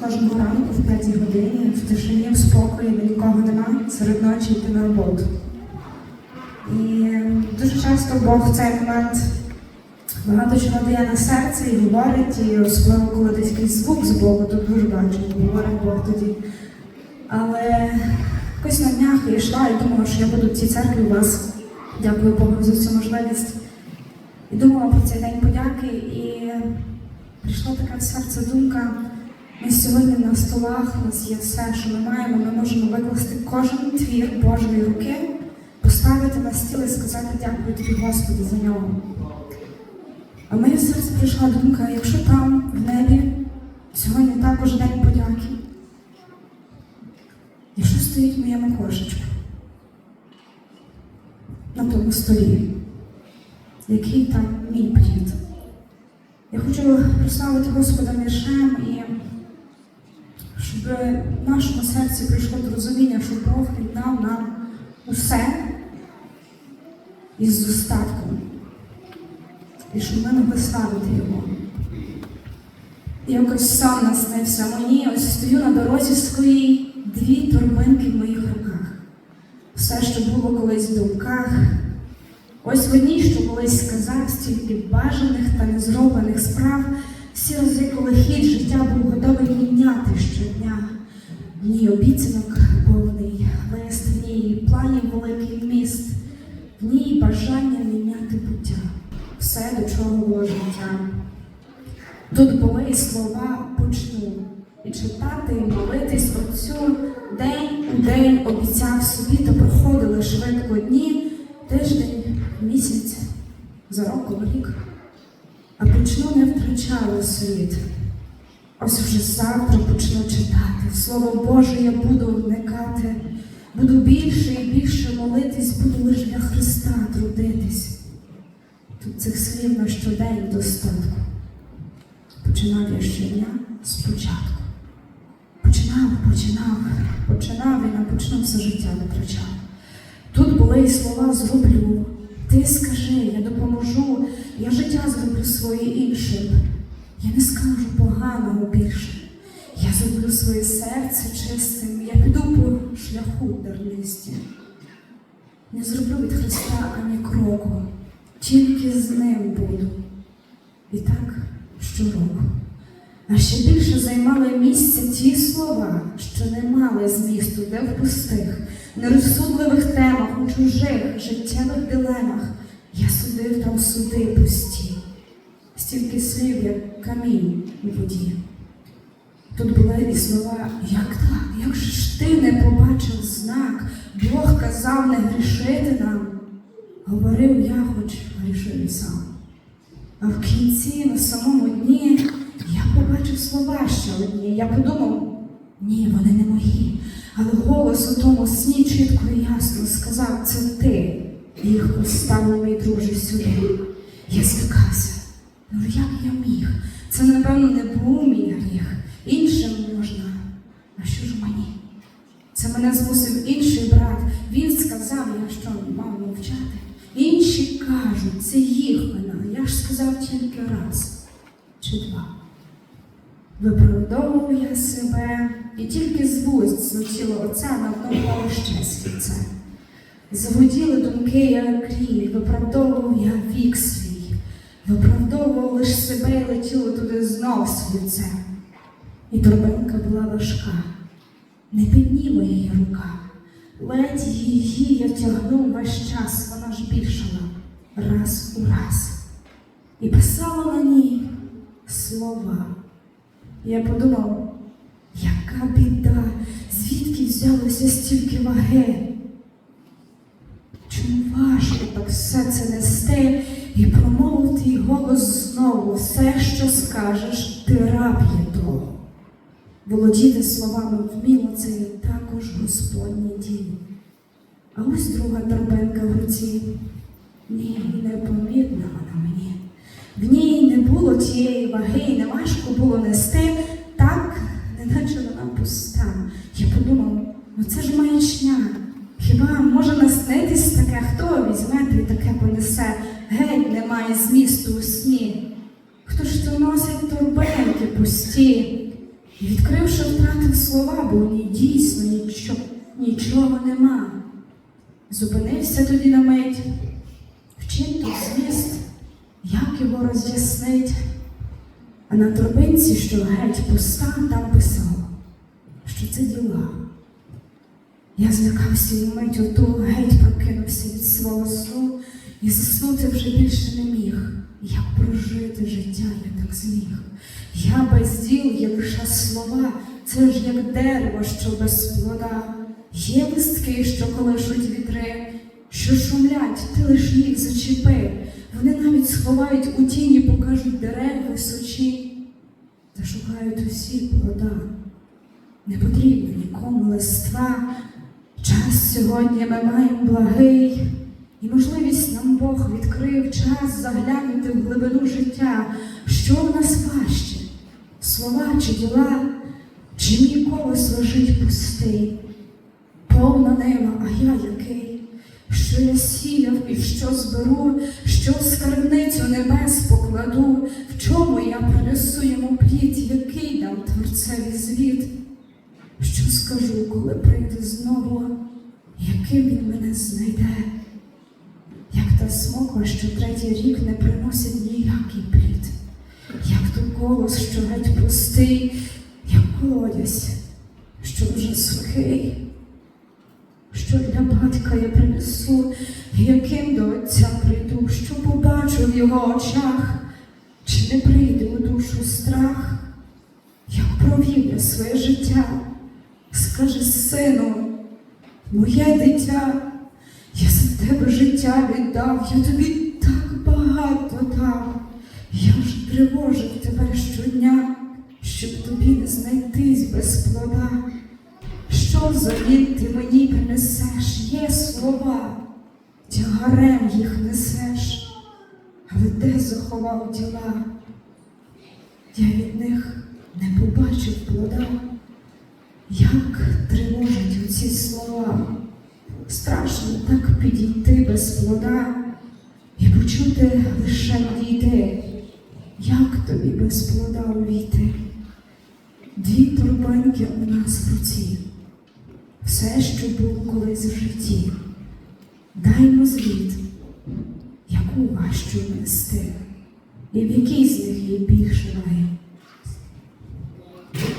кожного ранку в п'ятій годині, в тишині, в спокої, де нікого немає, серед ночі йти на роботу. І дуже часто Бог в цей момент багато чого дає на серце і говорить, і особливо коли десь якийсь звук з Богу, то дуже бачу, говорить Бог тоді. Але якось на днях я йшла і думала, що я буду в цій церкві у вас. Дякую Богу за цю можливість. І думала про цей день подяки, і прийшла така в серце думка. Ми сьогодні на столах, у нас є все, що ми маємо, ми можемо викласти кожен твір Божої руки, поставити на стіл і сказати дякую тобі, Господи, за нього. А моє серце прийшла думка, якщо там, в небі, сьогодні також день подяки, і що стоїть в моєму кошечку на тому столі, який там мій плід. Я хочу прославити Господа віршем і в нашому серці прийшло до розуміння, що Бог віддав нам усе із достатком. І щоб ми могли славити Його. Якось сам наснився мені, ось стою на дорозі своїй, дві торбинки в моїх руках. Все, що було колись в думках. Ось в одній, що колись сказав, стільки бажаних та незроблених справ, всі рази, коли хід життя був готовий міняти щодня. В ній обіцянок повний лист, в ній планів великий міст, в ній бажання міняти буття, все, до чого було життя. Тут були слова почну, і читати, і молитись Отцю день у день обіцяв собі, та проходили швидко дні, тиждень, місяць, за роком рік. А почну не світ. Ось вже завтра почну читати. Слово Боже, я буду вникати, буду більше і більше молитись, буду лише для Христа трудитись. Тут цих слів на щодень достатку. Починав я щодня спочатку. Починав, починав, починав і напочну все життя витрачав. Тут були і слова зроблю. Ти скажи, я допоможу, я життя зроблю своє іншим. Я не скажу поганого більше. Я зроблю своє серце чистим, я піду по шляху дарнисті. Не зроблю від Христа ані кроку, тільки з ним буду. І так щороку. А ще більше займали місце ті слова, що не мали змісту, де в пустих, нерозсудливих темах, у чужих життєвих дилемах. Я судив там суди пусті, стільки слів, як камінь у воді. Тут були і слова, як так, як же ж ти не побачив знак, Бог казав не грішити нам. Говорив я, хоч грішив сам. А в кінці, на самому дні, я побачив слова ще одні. Я подумав, ні, вони не мої. Але голос у тому сні чітко і ясно сказав, це ти їх поставив, мій друже, сюди. Я злякався. Ну як я міг? Це, напевно, не був мій гріх. Іншим можна. А що ж мені? Це мене змусив інший брат. Він сказав, я що мав мовчати. Інші кажуть, це їх вина. Я ж сказав тільки раз чи два. Виправдовував я себе, і тільки з вуст злетіло оце навколо ще свіце. Заводіли думки, як крій, виправдовував я вік свій, виправдовував лиш себе і летіло туди знов свіце. І торбинка була важка, не підніме її рука. Ледь її я тягнув весь час, вона ж більшала раз у раз. І писала на ній слова. Я подумав, яка біда, звідки взялося стільки ваги? Чому важко так все це нести і промовив твій голос знову, все, що скажеш, ти раб є того. Володіти словами вміло це є також Господнє діло. А ось друга торбинка в руці. Ні, непомітна вона мені. В ній не було тієї ваги, і не важко було нести, так, неначе вона пуста. Я подумав, ну це ж маячня. Хіба може хто таке понесе? Геть немає змісту у сні. Хто ж то носить торбинки пусті? Відкривши, втратив слова, бо в дійсно нічого, нічого нема. Зупинився тоді на мить, вчив тут зміст, як його роз'яснить. А на торбинці, що геть пуста, там писав, що це діла. Я злякався і мить оту, геть прокинувся від свого сну і заснути вже більше не міг. Як прожити життя я так зміг. Я без діл є лише слова, це ж як дерево, що без плода. Є листки, що колишуть вітри, що шумлять, ти лиш їх зачепи. Вони навіть сховають у тіні, покажуть дерев височі, та шукають усі плода. Не потрібно нікому листва. Час сьогодні ми маємо благий, і можливість нам Бог відкрив час заглянути в глибину життя, що в нас важче, слова чи діла, чи мій колос лежить пустий, повна нема, а я який, що я сіяв і що зберу, що в скарбницю небес покладу, в чому я принесу йому плід, який дам творцеві звіт. Що скажу, коли прийде знову, яким він мене знайде, та що третій рік не приносить ніякий плід, як то колос, що геть пустий, як колодязь, що вже сухий, що для батька я принесу, яким до отця прийду, що побачу в його очах, чи не прийде у душу страх, як провів я своє життя. Скажи, сину, моє дитя, я за тебе життя віддав, я тобі так багато дав. Я ж тривожив тебе щодня, щоб тобі не знайтись без плода. Що за від ти мені принесеш? Є слова, тягарем їх несеш, але де заховав діла? Я від них не побачив плода. Як тривожать оці слова, страшно так підійти без плода і почути лише дійти, як тобі без плода увійти. Дві торбинки у нас в руці, все, що було колись в житті. Даймо звіт, яку важчу нести, і в якій з них є більше раю.